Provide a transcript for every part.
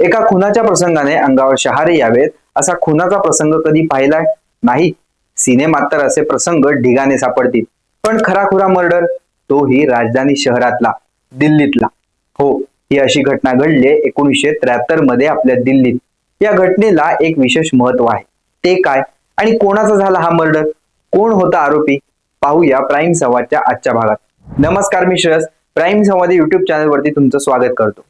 एका खुनाच्या प्रसंगाने अंगावर शहारे यावेत असा खुनाचा प्रसंग कधी पाहिलाय? नाही. सिनेमात तर असे प्रसंग ढिगाने सापडतील. पण खराखुरा मर्डर तोही राजधानी शहरातला दिल्लीतला. हो ही अशी घटना घडली एकोणीसशे त्र्याहत्तरमध्ये आपल्या दिल्लीत. या घटनेला एक विशेष महत्त्व आहे. ते काय? आणि कोणाचा झाला हा मर्डर? कोण होता आरोपी? पाहूया प्राईम संवादच्या आजच्या भागात. नमस्कार मी श्रेयस प्राईम संवाद युट्यूब चॅनलवरती तुमचं स्वागत करतो.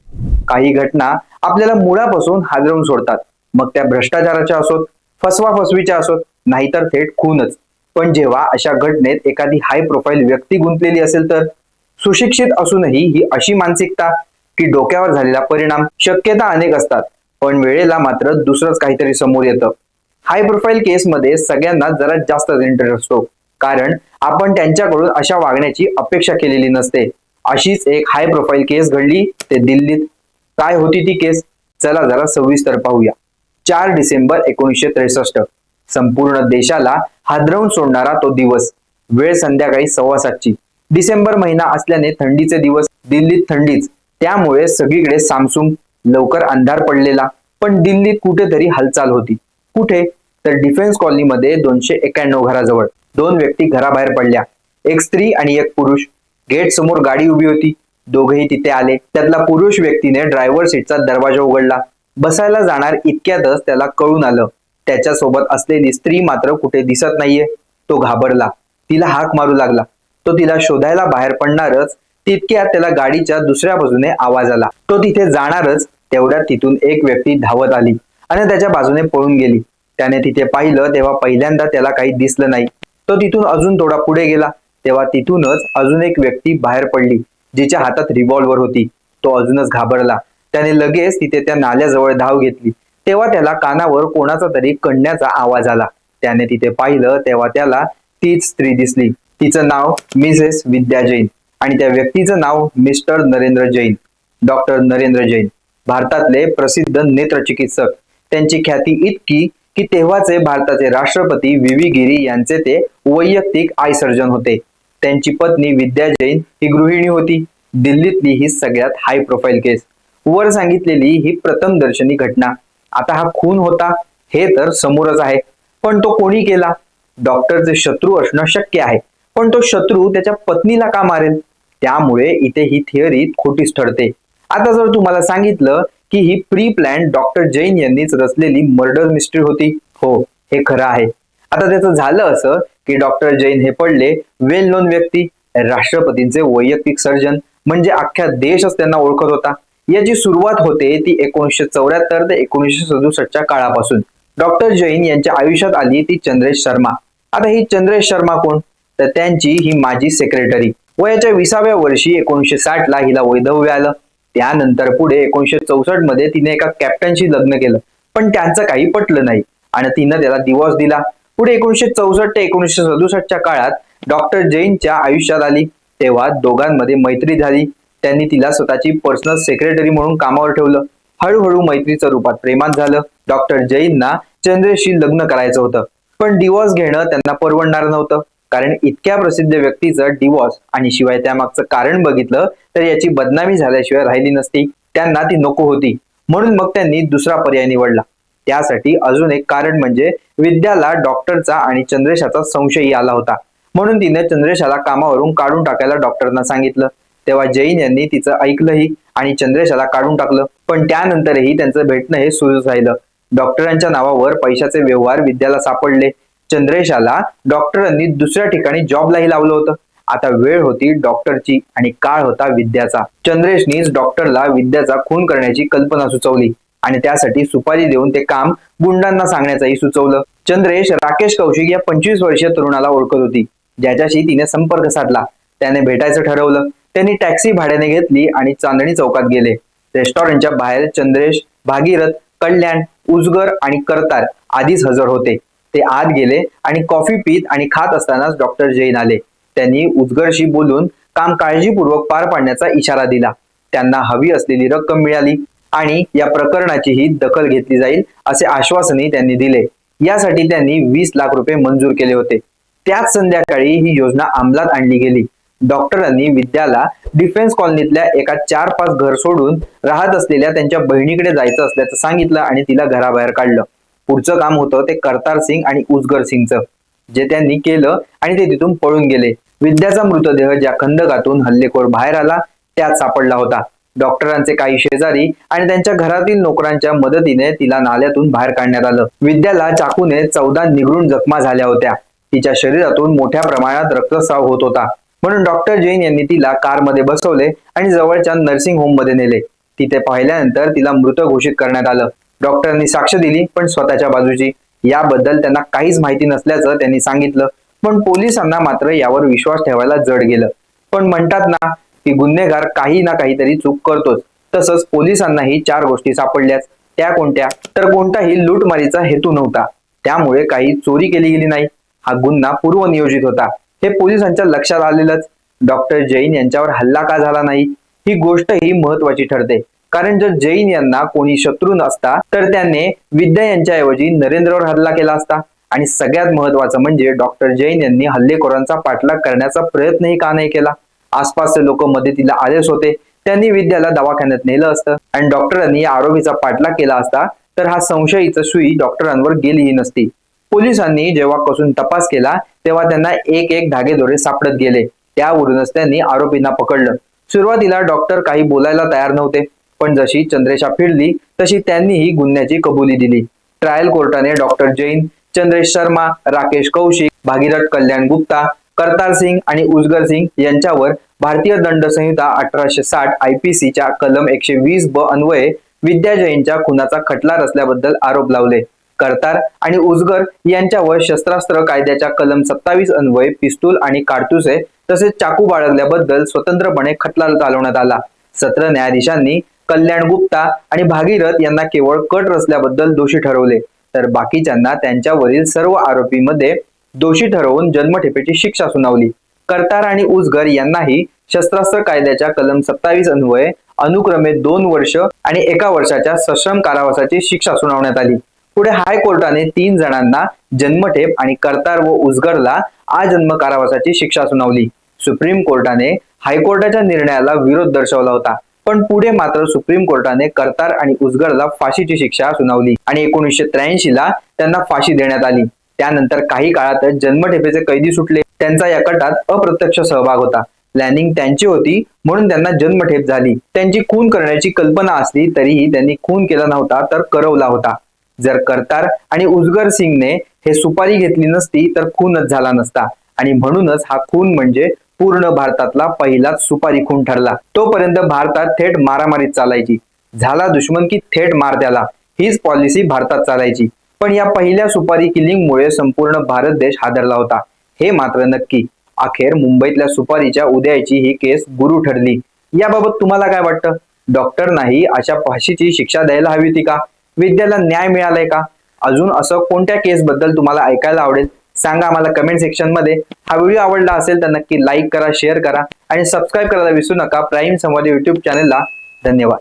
काही घटना आपल्याला मुळापासून हादरवून सोडतात. मग त्या भ्रष्टाचाराच्या असोत फसवा फसवीच्या असोत नाहीतर थेट खूनच. पण जेव्हा अशा घटनेत एखादी हाय प्रोफाईल व्यक्ती गुंतलेली असेल तर सुशिक्षित असूनही ही अशी मानसिकता की डोक्यावर झालेला परिणाम शक्यता अनेक असतात. पण वेळेला मात्र दुसरंच काहीतरी समोर येतं. हाय प्रोफाईल केसमध्ये सगळ्यांना जरा जास्तच इंटरेस्ट असतो. कारण आपण त्यांच्याकडून अशा वागण्याची अपेक्षा केलेली नसते. अशीच एक हाय प्रोफाईल केस घडली ते दिल्लीत काय होती ती केस? चला जरा सविस्तर पाहूया. चार डिसेंबर एकोणीसशे त्रेसष्ट. संपूर्ण देशाला हादरवून सोडणारा तो दिवस. वेळ संध्याकाळी सव्वा सातची. डिसेंबर महिना असल्याने थंडीचे दिवस दिल्लीत थंडीच. त्यामुळे सगळीकडे सामसूम लवकर अंधार पडलेला. पण दिल्लीत कुठेतरी हालचाल होती. कुठे? तर डिफेन्स कॉलनीमध्ये दोनशे एक्याण्णव घराजवळ. दोन व्यक्ती घराबाहेर पडल्या. एक स्त्री आणि एक पुरुष. गेट समोर गाडी उभी होती. दोघेही तिथे आले. त्यातला पुरुष व्यक्तीने ड्रायव्हर सीटचा दरवाजा उघडला. बसायला जाणार इतक्यातच त्याला कळून आलं. त्याच्या सोबत असलेली स्त्री मात्र कुठे दिसत नाहीये. तो घाबरला. तिला हाक मारू लागला. तो तिला शोधायला बाहेर पडणारच. तितक्यात त्याला गाडीच्या दुसऱ्या बाजूने आवाज आला. तो तिथे जाणारच. तेवढ्यात तिथून एक व्यक्ती धावत आली आणि त्याच्या बाजूने पळून गेली. त्याने तिथे पाहिलं तेव्हा पहिल्यांदा त्याला काही दिसलं नाही. तो तिथून अजून थोडा पुढे गेला. तेव्हा तिथूनच अजून एक व्यक्ती बाहेर पडली. जिच्या हातात रिव्हॉल्वर होती तो अजूनच घाबरला. त्याने लगेच तिथे त्या नाल्याजवळ धाव घेतली. तेव्हा त्याला कानावर कोणाचा तरी कणण्याचा आवाज आला. त्याने तिथे पाहिलं तेव्हा त्याला तीच स्त्री दिसली. तिचं नाव मिसेस विद्या जैन आणि त्या व्यक्तीचं नाव मिस्टर नरेंद्र जैन डॉक्टर नरेंद्र जैन भारतातले प्रसिद्ध नेत्रचिकित्सक. त्यांची ख्याती इतकी की तेव्हाचे भारताचे राष्ट्रपती व्ही गिरी यांचे ते वैयक्तिक आय सर्जन होते. त्यांची पत्नी विद्या जैन ही गृहिणी होती. दिल्लीतली ही सगळ्यात हाय प्रोफाईल केस वर सांगितलेली ही प्रथम दर्शनी घटना. आता हा खून होता हे तर समोरच आहे पण तो कोणी केला? डॉक्टरचे शत्रू असणं शक्य आहे. पण तो शत्रू त्याच्या पत्नीला का मारेल? त्यामुळे इथे ही थिअरी खोटीच ठरते. आता जर तुम्हाला सांगितलं की ही प्री प्लॅन डॉक्टर जैन यांनीच रचलेली मर्डर मिस्ट्री होती. हो हे खरं आहे. आता त्याचं झालं असं की डॉक्टर जैन हे पडले वेल नोन व्यक्ती राष्ट्रपतींचे वैयक्तिक सर्जन म्हणजे अख्ख्या देशच त्यांना ओळखत होता. याची सुरुवात होते ती एकोणीसशे चौऱ्याहत्तर ते एकोणीसशे सदुसष्टच्या काळापासून. डॉक्टर जैन यांच्या आयुष्यात आली ती चंद्रेश शर्मा. आता ही चंद्रेश शर्मा कोण? तर त्यांची ही माजी सेक्रेटरी वयाच्या विसाव्या वर्षी एकोणीसशे साठ ला हिला वैधव्य आलं. त्यानंतर पुढे एकोणीसशे चौसष्टमध्ये तिने एका कॅप्टनशी लग्न केलं. पण त्यांचं काही पटलं नाही. आणि तिनं त्याला दिवस दिला. पुढे एकोणीसशे चौसष्ट ते एकोणीसशे सदुसष्टच्या काळात डॉक्टर जैनच्या आयुष्यात आली. तेव्हा दोघांमध्ये मैत्री झाली. त्यांनी तिला स्वतःची पर्सनल सेक्रेटरी म्हणून कामावर ठेवलं. हळूहळू मैत्रीचं रूपात प्रेमात झालं. डॉक्टर जैनना चंद्रेशी लग्न करायचं होतं. पण डिवॉर्स घेणं त्यांना परवडणार नव्हतं. कारण इतक्या प्रसिद्ध व्यक्तीचं डिवॉर्स आणि शिवाय त्यामागचं कारण बघितलं तर याची बदनामी झाल्याशिवाय राहिली नसती. त्यांना ती नको होती. म्हणून मग त्यांनी दुसरा पर्याय निवडला. त्यासाठी अजून एक कारण म्हणजे विद्याला डॉक्टरचा आणि चंद्रेशाचा संशयही आला होता. म्हणून तिने चंद्रेशाला कामावरून काढून टाकायला डॉक्टरना सांगितलं. तेव्हा जैन यांनी तिचं ऐकलंही आणि चंद्रेशाला काढून टाकलं. पण त्यानंतरही त्यांचं भेटणं हे सुरूच राहिलं. डॉक्टरांच्या नावावर पैशाचे व्यवहार विद्याला सापडले. चंद्रेशाला डॉक्टरांनी दुसऱ्या ठिकाणी जॉबलाही लावलं होतं. आता वेळ होती डॉक्टरची आणि काळ होता विद्याचा. चंद्रेशनीच डॉक्टरला विद्याचा खून करण्याची कल्पना सुचवली. आणि त्यासाठी सुपारी देऊन ते काम गुंडांना सांगण्याचंही सुचवलं. चंद्रेश राकेश कौशिक या पंचवीस वर्षीय तरुणाला ओळखत होती. ज्याच्याशी तिने संपर्क साधला. त्याने भेटायचं ठरवलं. त्यांनी टॅक्सी भाड्याने घेतली आणि चांदणी चौकात गेले. रेस्टॉरंटच्या बाहेर चंद्रेश भागीरथ कल्याण उजगर आणि करतार आधीच हजर होते. ते आत गेले आणि कॉफी पीत आणि खात असतानाच डॉक्टर जैन आले. त्यांनी उजगरशी बोलून काम काळजीपूर्वक पार पाडण्याचा इशारा दिला. त्यांना हवी असलेली रक्कम मिळाली. आणि या प्रकरणाचीही दखल घेतली जाईल असे आश्वासनही त्यांनी दिले. यासाठी त्यांनी वीस लाख रुपये मंजूर केले होते. त्याच संध्याकाळी ही योजना अंमलात आणली गेली. डॉक्टरांनी विद्याला डिफेन्स कॉलनीतल्या एका चार पाच घर सोडून राहत असलेल्या त्यांच्या बहिणीकडे जायचं असल्याचं सांगितलं आणि तिला घराबाहेर काढलं. पुढचं काम होतं ते करतार सिंग आणि उजगर सिंगचं जे त्यांनी केलं आणि ते तिथून पळून गेले. विद्याचा मृतदेह ज्या खंदकातून हल्लेखोर बाहेर आला त्यात सापडला होता. डॉक्टरांचे काही शेजारी आणि त्यांच्या घरातील नोकरांच्या मदतीने तिला नाल्यातून बाहेर काढण्यात आलं. विद्याला चाकूने चौदा निगरून जखमा झाल्या होत्या. तिच्या शरीरातून मोठ्या प्रमाणात रक्तस्राव होत होता. म्हणून डॉक्टर जैन यांनी तिला कारमध्ये बसवले आणि जवळच्या नर्सिंग होममध्ये नेले. तिथे पाहिल्यानंतर तिला मृत घोषित करण्यात आलं. डॉक्टरांनी साक्ष दिली पण स्वतःच्या बाजूची. याबद्दल त्यांना काहीच माहिती नसल्याचं त्यांनी सांगितलं. पण पोलिसांना मात्र यावर विश्वास ठेवायला जड गेलं. पण म्हणतात ना की गुन्हेगार काही ना काहीतरी चूक करतोच. तसंच पोलिसांनाही चार गोष्टी सापडल्याच. त्या कोणत्या? तर कोणताही लूटमारीचा हेतू नव्हता. त्यामुळे काही चोरी केली गेली नाही. हा गुन्हा पूर्वनियोजित होता. हे पोलिसांच्या लक्षात आलेलंच. डॉक्टर जैन यांच्यावर हल्ला का झाला नाही? ही गोष्ट ही महत्वाची ठरते. कारण जर जैन यांना कोणी शत्रू नसता तर त्याने विद्या यांच्याऐवजी नरेंद्रवर हल्ला केला असता. आणि सगळ्यात महत्वाचं म्हणजे डॉक्टर जैन यांनी हल्लेखोरांचा पाठलाग करण्याचा प्रयत्नही का नाही केला? आसपासचे लोक मदतीला आलेच होते. त्यांनी विद्याला दवाखान्यात नेलं असतं. आणि डॉक्टरांनी या आरोपीचा पाठलाग केला असता तर हा संशयीचा सुई डॉक्टरांवर गेलीही नसती. पोलिसांनी जेव्हा कसून तपास केला तेव्हा त्यांना एक एक धागेदोरे सापडत गेले. त्यावरूनच त्यांनी आरोपींना पकडलं. सुरुवातीला डॉक्टर काही बोलायला तयार नव्हते पण जशी चंद्रेशा फिरली तशी त्यांनीही गुन्ह्याची कबुली दिली. ट्रायल कोर्टाने डॉक्टर जैन चंद्रेश शर्मा राकेश कौशिक भागीरथ कल्याण गुप्ता करतार सिंग आणि उजगर सिंग यांच्यावर भारतीय दंड संहिता अठराशे साठ आयपीसीच्या कलम एकशे वीस ब अन्वये विद्या जैनच्या खुनाचा खटला रचल्याबद्दल आरोप लावले. करतार आणि उजगर यांच्यावर शस्त्रास्त्र कायद्याच्या कलम सत्तावीस अन्वये पिस्तूल आणि काडतुसे तसेच चाकू बाळगल्याबद्दल स्वतंत्रपणे खटला चालवण्यात आला. सत्र न्यायाधीशांनी कल्याण गुप्ता आणि भागीरथ यांना केवळ कट रचल्याबद्दल दोषी ठरवले. तर बाकीच्यांना त्यांच्यावरील सर्व आरोपीमध्ये दोषी ठरवून जन्मठेपेची शिक्षा सुनावली. कर्तार आणि उजगर यांनाही शस्त्रास्त्र कायद्याच्या कलम सत्तावीस अन्वये अनुक्रमे दोन वर्ष आणि एका वर्षाच्या सश्रम कारावासाची शिक्षा सुनावण्यात आली. पुढे हायकोर्टाने तीन जणांना जन्मठेप आणि कर्तार व उजगरला आजन्म कारावासाची शिक्षा सुनावली. सुप्रीम कोर्टाने हायकोर्टाच्या निर्णयाला विरोध दर्शवला होता. पण पुढे मात्र सुप्रीम कोर्टाने कर्तार आणि उजगरला फाशीची शिक्षा सुनावली आणि एकोणीसशे त्र्याऐंशी ला त्यांना फाशी देण्यात आली. त्यानंतर काही काळातच जन्मठेपेचे कैदी सुटले. त्यांचा या कटात अप्रत्यक्ष सहभाग होता. प्लॅनिंग त्यांची होती म्हणून त्यांना जन्मठेप झाली. त्यांची खून करण्याची कल्पना असली तरीही त्यांनी खून केला नव्हता तर करवला होता. जर करतार आणि उजगर सिंगने हे सुपारी घेतली नसती तर खूनच झाला नसता. आणि म्हणूनच हा खून म्हणजे पूर्ण भारतातला पहिलाच सुपारी खून ठरला. तोपर्यंत भारतात थेट मारामारीत चालायची. झाला दुश्मन की थेट मार त्याला हीच पॉलिसी भारतात चालायची. पण या पहिल्या सुपारी किलिंगमुळे संपूर्ण भारत देश हादरला होता. हे मात्र नक्की. अखेर मुंबईतल्या सुपारीच्या उद्याची ही केस गुरु ठरली. याबाबत तुम्हाला काय वाटतं? डॉक्टर नाही अशा फाशीची शिक्षा द्यायला हवी होती का? विद्याला न्याय मिळालाय का? अजून असं कोणत्या केस बद्दल तुम्हाला ऐकायला आवडेल? सांगा आम्हाला कमेंट सेक्शनमध्ये हा व्हिडिओ आवडला असेल तर नक्की लाईक करा शेअर करा आणि सबस्क्राईब करायला विसरू नका. प्राईम संवाद युट्यूब चॅनेलला धन्यवाद.